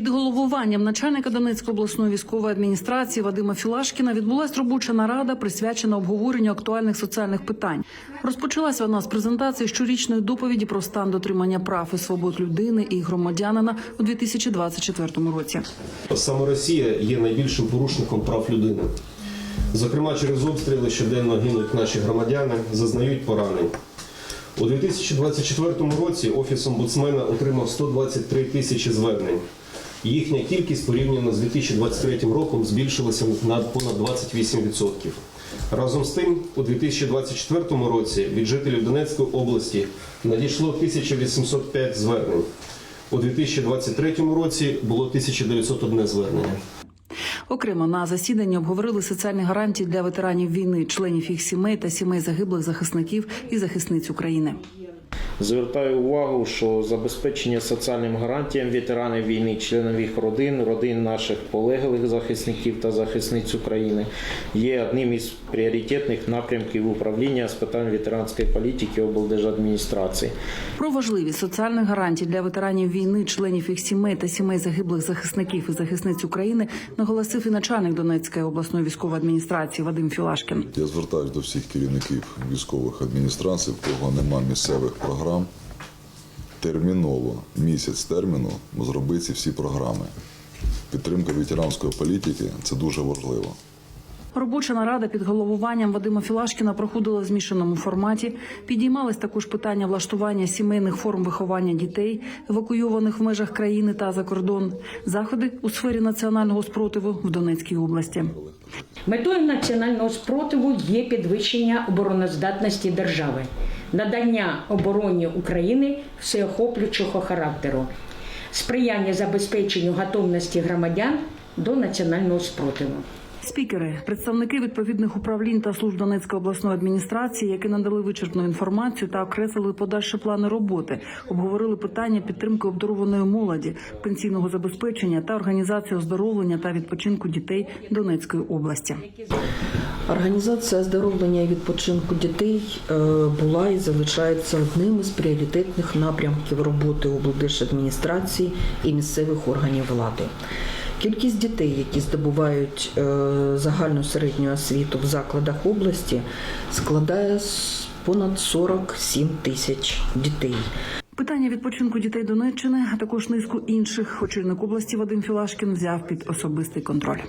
Під головуванням начальника Донецької обласної військової адміністрації Вадима Філашкіна відбулась робоча нарада, присвячена обговоренню актуальних соціальних питань. Розпочалась вона з презентації щорічної доповіді про стан дотримання прав і свобод людини і громадянина у 2024 році. Саме Росія є найбільшим порушником прав людини. Зокрема, через обстріли щоденно гинуть наші громадяни, зазнають поранень. У 2024 році Офіс омбудсмена отримав 123 тисячі звернень. Їхня кількість порівняно з 2023 роком збільшилася на понад 28%. Разом з тим, у 2024 році від жителів Донецької області надійшло 1805 звернень. У 2023 році було 1901 звернення. Окремо на засіданні обговорили соціальні гарантії для ветеранів війни, членів їх сімей та сімей загиблих захисників і захисниць України. Звертаю увагу, що забезпечення соціальним гарантіям ветеранів війни, членів їх родин, родин наших полеглих захисників та захисниць України є одним із пріоритетних напрямків управління з питань ветеранської політики облдержадміністрації. Про важливість соціальних гарантій для ветеранів війни, членів їх сімей та сімей загиблих захисників і захисниць України наголосив і начальник Донецької обласної військової адміністрації Вадим Філашкін. Я звертаюся до всіх керівників військових адміністрацій, в кого нема місцевих програм. Терміново, місяць терміну, зробити всі програми. Підтримка ветеранської політики це дуже важливо. Робоча нарада під головуванням Вадима Філашкіна проходила в змішаному форматі. Підіймались також питання влаштування сімейних форм виховання дітей, евакуйованих в межах країни та за кордон, заходи у сфері національного спротиву в Донецькій області. Метою національного спротиву є підвищення обороноздатності держави, надання обороні України всеохоплюючого характеру, сприяння забезпеченню готовності громадян до національного спротиву. Спікери, представники відповідних управлінь та служб Донецької обласної адміністрації, які надали вичерпну інформацію та окреслили подальші плани роботи, обговорили питання підтримки обдарованої молоді, пенсійного забезпечення та організації оздоровлення та відпочинку дітей Донецької області. Організація оздоровлення і відпочинку дітей е, була і залишається одним із пріоритетних напрямків роботи облдержадміністрації і місцевих органів влади. Кількість дітей, які здобувають е, загальну середню освіту в закладах області, складає понад 47 тисяч дітей. Питання відпочинку дітей Донеччини, а також низку інших очільник області Вадим Філашкін взяв під особистий контроль.